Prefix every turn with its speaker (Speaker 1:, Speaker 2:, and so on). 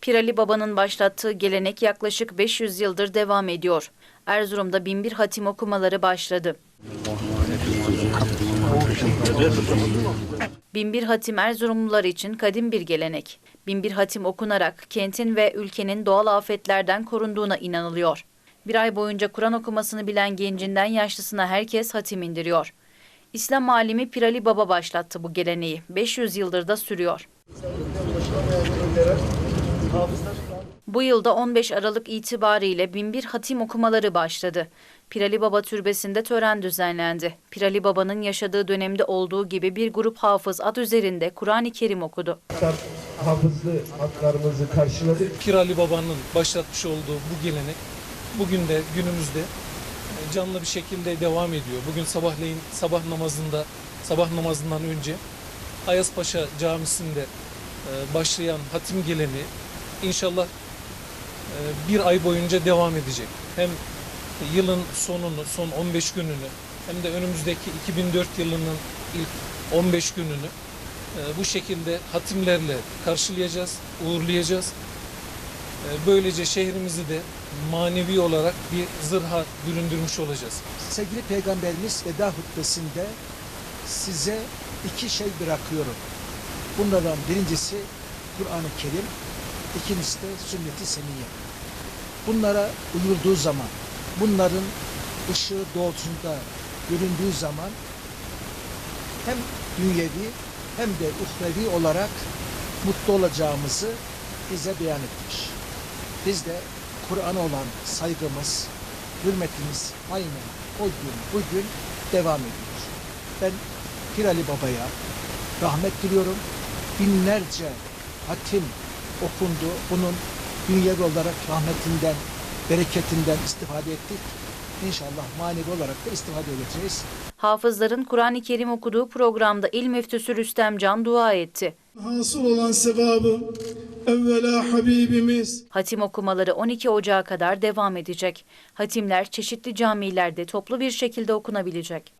Speaker 1: Pirali Baba'nın başlattığı gelenek yaklaşık 500 yıldır devam ediyor. Erzurum'da binbir hatim okumaları başladı. Binbir hatim Erzurumlular için kadim bir gelenek. Binbir hatim okunarak kentin ve ülkenin doğal afetlerden korunduğuna inanılıyor. Bir ay boyunca Kur'an okumasını bilen gencinden yaşlısına herkes hatim indiriyor. İslam alimi Pirali Baba başlattı bu geleneği. 500 yıldır da sürüyor. Bu yılda 15 Aralık itibariyle binbir hatim okumaları başladı. Pirali Baba Türbesi'nde tören düzenlendi. Pirali Baba'nın yaşadığı dönemde olduğu gibi bir grup hafız ad üzerinde Kur'an-ı Kerim okudu.
Speaker 2: hafızlı haklarımızı karşıladık.
Speaker 3: Pir Ali Baba'nın başlatmış olduğu bu gelenek bugün de günümüzde e, canlı bir şekilde devam ediyor. Bugün sabahleyin sabah namazında sabah namazından önce Ayaspaşa Camisi'nde başlayan hatim geleneği inşallah e, bir ay boyunca devam edecek. Hem yılın sonunu, son 15 gününü hem de önümüzdeki 2004 yılının ilk 15 gününü e, bu şekilde hatimlerle karşılayacağız, uğurlayacağız. E, Böylece şehrimizi de manevi olarak bir zırha büründürmüş olacağız.
Speaker 4: Sevgili Peygamberimiz veda hutbesinde size iki şey bırakıyorum. Bunlardan birincisi Kur'an-ı Kerim, ikincisi de sünnet-i seniyye. Bunlara uyulduğu zaman, bunların ışığı doğrultusunda göründüğü zaman hem dünyevi hem de uhrevi olarak mutlu olacağımızı bize beyan etmiş. Biz de Kur'an'a olan saygımız, hürmetimiz aynen o gün bugün devam ediyor. Ben Pir Ali Baba'ya rahmet diliyorum. Binlerce hatim okundu. Bunun dünyevi olarak rahmetinden, bereketinden istifade ettik. İnşallah manevi olarak da istifade edeceğiz.
Speaker 1: Hafızların Kur'an-ı Kerim okuduğu programda İl Müftüsü Rüstem Can dua etti.
Speaker 5: Hasıl olan sevabı evvela Habibimiz
Speaker 1: Hatim okumaları 12 Ocağı kadar devam edecek. Hatimler çeşitli camilerde toplu bir şekilde okunabilecek.